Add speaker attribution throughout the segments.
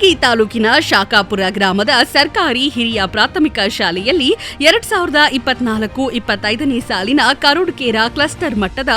Speaker 1: ತಾಲೂಕಿನ ಶಾಖಾಪುರ ಗ್ರಾಮದ ಸರ್ಕಾರಿ ಹಿರಿಯ ಪ್ರಾಥಮಿಕ ಶಾಲೆಯಲ್ಲಿ ಎರಡ್ ಸಾವಿರದ ಇಪ್ಪತ್ನಾಲ್ಕು ಇಪ್ಪತ್ತೈದನೇ ಸಾಲಿನ ಕರೋಡ್ಕೇರ ಕ್ಲಸ್ಟರ್ ಮಟ್ಟದ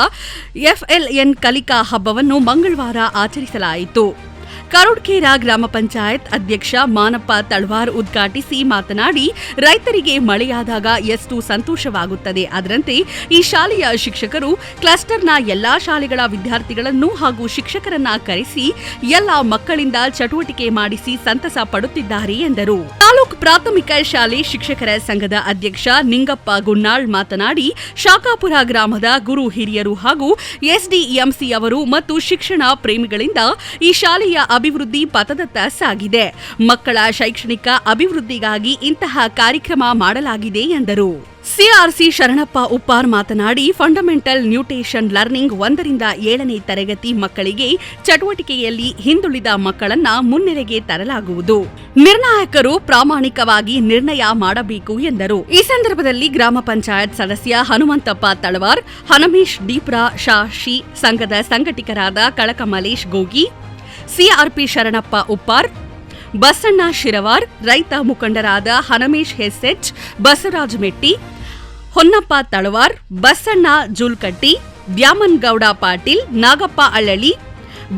Speaker 1: ಎಫ್ಎಲ್ಎನ್ ಕಲಿಕಾ ಹಬ್ಬವನ್ನು ಮಂಗಳವಾರ ಆಚರಿಸಲಾಯಿತು. ಕರುಡ್ಕೇರ ಗ್ರಾಮ ಪಂಚಾಯತ್ ಅಧ್ಯಕ್ಷ ಮಾನಪ್ಪ ತಳ್ವಾರ್ ಉದ್ಘಾಟಿಸಿ ಮಾತನಾಡಿ, ರೈತರಿಗೆ ಮಳೆಯಾದಾಗ ಎಷ್ಟು ಸಂತೋಷವಾಗುತ್ತದೆ ಅದರಂತೆ ಈ ಶಾಲೆಯ ಶಿಕ್ಷಕರು ಕ್ಲಸ್ಟರ್ನ ಎಲ್ಲಾ ಶಾಲೆಗಳ ವಿದ್ಯಾರ್ಥಿಗಳನ್ನು ಹಾಗೂ ಶಿಕ್ಷಕರನ್ನ ಕರೆಸಿ ಎಲ್ಲ ಮಕ್ಕಳಿಂದ ಚಟುವಟಿಕೆ ಮಾಡಿಸಿ ಸಂತಸ ಪಡುತ್ತಿದ್ದಾರೆ ಎಂದರು. ತಾಲೂಕು ಪ್ರಾಥಮಿಕ ಶಾಲೆ ಶಿಕ್ಷಕರ ಸಂಘದ ಅಧ್ಯಕ್ಷ ನಿಂಗಪ್ಪ ಗುನ್ನಾಳ್ ಮಾತನಾಡಿ, ಶಾಖಾಪುರ ಗ್ರಾಮದ ಗುರು ಹಿರಿಯರು ಹಾಗೂ ಎಸ್ಡಿಎಂಸಿ ಅವರು ಮತ್ತು ಶಿಕ್ಷಣ ಪ್ರೇಮಿಗಳಿಂದ ಈ ಶಾಲೆಯ ಅಭಿವೃದ್ಧಿ ಪಥದತ್ತ ಸಾಗಿದೆ. ಮಕ್ಕಳ ಶೈಕ್ಷಣಿಕ ಅಭಿವೃದ್ಧಿಗಾಗಿ ಇಂತಹ ಕಾರ್ಯಕ್ರಮ ಮಾಡಲಾಗಿದೆ ಎಂದರು. ಸಿಆರ್ಸಿ ಶರಣಪ್ಪ ಉಪ್ಪಾರ್ ಮಾತನಾಡಿ ಫಂಡಮೆಂಟಲ್ ನ್ಯೂಟೇಷನ್ ಲರ್ನಿಂಗ್ ಒಂದರಿಂದ ಏಳನೇ ತರಗತಿ ಮಕ್ಕಳಿಗೆ ಚಟುವಟಿಕೆಯಲ್ಲಿ ಹಿಂದುಳಿದ ಮಕ್ಕಳನ್ನ ಮುನ್ನೆಲೆಗೆ ತರಲಾಗುವುದು. ನಿರ್ಣಾಯಕರು ಪ್ರಾಮಾಣಿಕವಾಗಿ ನಿರ್ಣಯ ಮಾಡಬೇಕು ಎಂದರು. ಈ ಸಂದರ್ಭದಲ್ಲಿ ಗ್ರಾಮ ಪಂಚಾಯತ್ ಸದಸ್ಯ ಹನುಮಂತಪ್ಪ ತಳವಾರ್, ಹನಮೇಶ್ ಡೀಪ್ರಾ, ಶಾ ಶಿ ಸಂಘದ ಸಂಘಟಕರಾದ ಕಳಕಮಲೇಶ್ ಗೋಗಿ ಸಿಆರ್ಪಿ ಶರಣಪ್ಪ ಉಪ್ಪಾರ್, ಬಸಣ್ಣ ಶಿರವಾರ್, ರೈತ ಮುಖಂಡರಾದ ಹನಮೇಶ್ ಹೆಸೆಟ್ ಬಸವರಾಜ್ ಮೆಟ್ಟಿ, ಹೊನ್ನಪ್ಪ ತಳವಾರ್, ಬಸಣ್ಣ ಜೂಲ್ಕಟ್ಟಿ ದ್ಯಾಮನ್ಗೌಡ ಪಾಟೀಲ್, ನಾಗಪ್ಪ ಅಳ್ಳಳಿ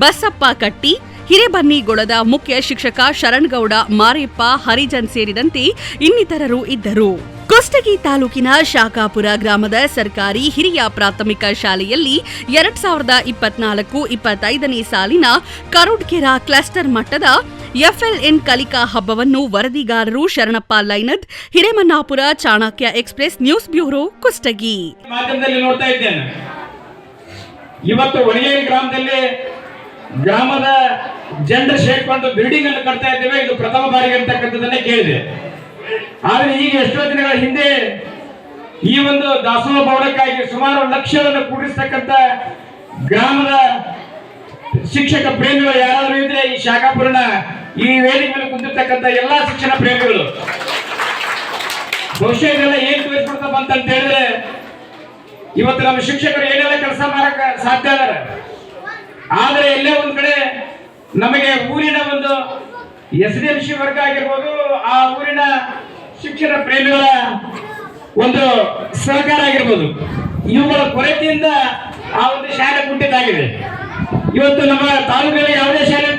Speaker 1: ಬಸಪ್ಪ ಕಟ್ಟಿ, ಹಿರೇಬನ್ನಿಗೊಳದ ಮುಖ್ಯ ಶಿಕ್ಷಕ ಶರಣ್ಗೌಡ ಮಾರೇಪ್ಪ, ಹರಿಜನ್ ಸೇರಿದಂತೆ ಇನ್ನಿತರರು ಇದ್ದರು. ಕುಷ್ಟಗಿ ತಾಲೂಕಿನ ಶಾಖಾಪುರ ಗ್ರಾಮದ ಸರ್ಕಾರಿ ಹಿರಿಯ ಪ್ರಾಥಮಿಕ ಶಾಲೆಯಲ್ಲಿ ಎರಡ್ ಸಾವಿರದ ಇಪ್ಪತ್ನಾಲ್ಕು ಇಪ್ಪತ್ತೈದನೇ ಸಾಲಿನ ಕರುಡ್ಕೆರ ಕ್ಲಸ್ಟರ್ ಮಟ್ಟದ ಎಫ್ಎಲ್ಎನ್ ಕಲಿಕಾ ಹಬ್ಬವನ್ನು ವರದಿಗಾರರು Sharanappa ಲೈನದ್ Hiremannapura Chanakya express news bureau Kushtagi.
Speaker 2: ನೋಡ್ತಾ ಇದ್ದೇನೆ. ಇವತ್ತು ಗ್ರಾಮದಲ್ಲಿ ಗ್ರಾಮದ ಜನರು ಸೇರ್ಕೊಂಡು ಬಿಲ್ಡಿಂಗ್ ಅನ್ನು ಕಟ್ತಾ ಇದ್ದೇವೆ. ಇದು ಪ್ರಥಮ ಬಾರಿಗೆ ಅಂತಕ್ಕಂಥದ್ದನ್ನೇ ಕೇಳಿದೆ. ಆದ್ರೆ ಈಗ ಎಷ್ಟೋ ದಿನಗಳ ಹಿಂದೆ ಈ ಒಂದು ದಾಸೋಹ ಭವನಕ್ಕಾಗಿ ಸುಮಾರು ಲಕ್ಷವನ್ನು ಕೂಡಿಸ್ತಕ್ಕಂಥ ಗ್ರಾಮದ ಶಿಕ್ಷಕ ಪ್ರೇಮಿಗಳು ಯಾರಾದರೂ ಇದ್ರೆ ಈ ಶಾಖಾಪುರಣ ಈ ವೇದಿಕೆ ಮೇಲೆ ಕುಂತಿರ್ತಕ್ಕಂಥ ಎಲ್ಲಾ ಶಿಕ್ಷಣ ಪ್ರೇಮಿಗಳು. ಬಹುಶಃ ಇದೆಲ್ಲ ಏನ್ ತೋರಿಸ್ಬಿಡ್ತಪ್ಪ ಅಂತ ಹೇಳಿದ್ರೆ, ಇವತ್ತು ನಮ್ಮ ಶಿಕ್ಷಕರು ಏನೆಲ್ಲ ಕೆಲಸ ಮಾಡಕ್ ಸಾಧ್ಯ ಅದಾರ ಆದ್ರೆ ಎಲ್ಲೇ ಒಂದ್ ಕಡೆ ನಮಗೆ ಊರಿನ ಒಂದು ಎಸ್ ಡಿ ಎಂ ಸಿ ವರ್ಗ ಆಗಿರ್ಬೋದು, ಆ ಊರಿನ ಶಿಕ್ಷಣ ಪ್ರೇಮಿಗಳ ಒಂದು ಸಹಕಾರ ಆಗಿರ್ಬೋದು. ಇವುಗಳ ಕೊರತೆಯಿಂದ ಆ ಒಂದು ಶಾಲೆ ಕುಂಠಿತಾಗಿದೆ ಇವತ್ತು ನಮ್ಮ ತಾಲೂಕಿನಲ್ಲಿ ಯಾವುದೇ ಶಾಲೆ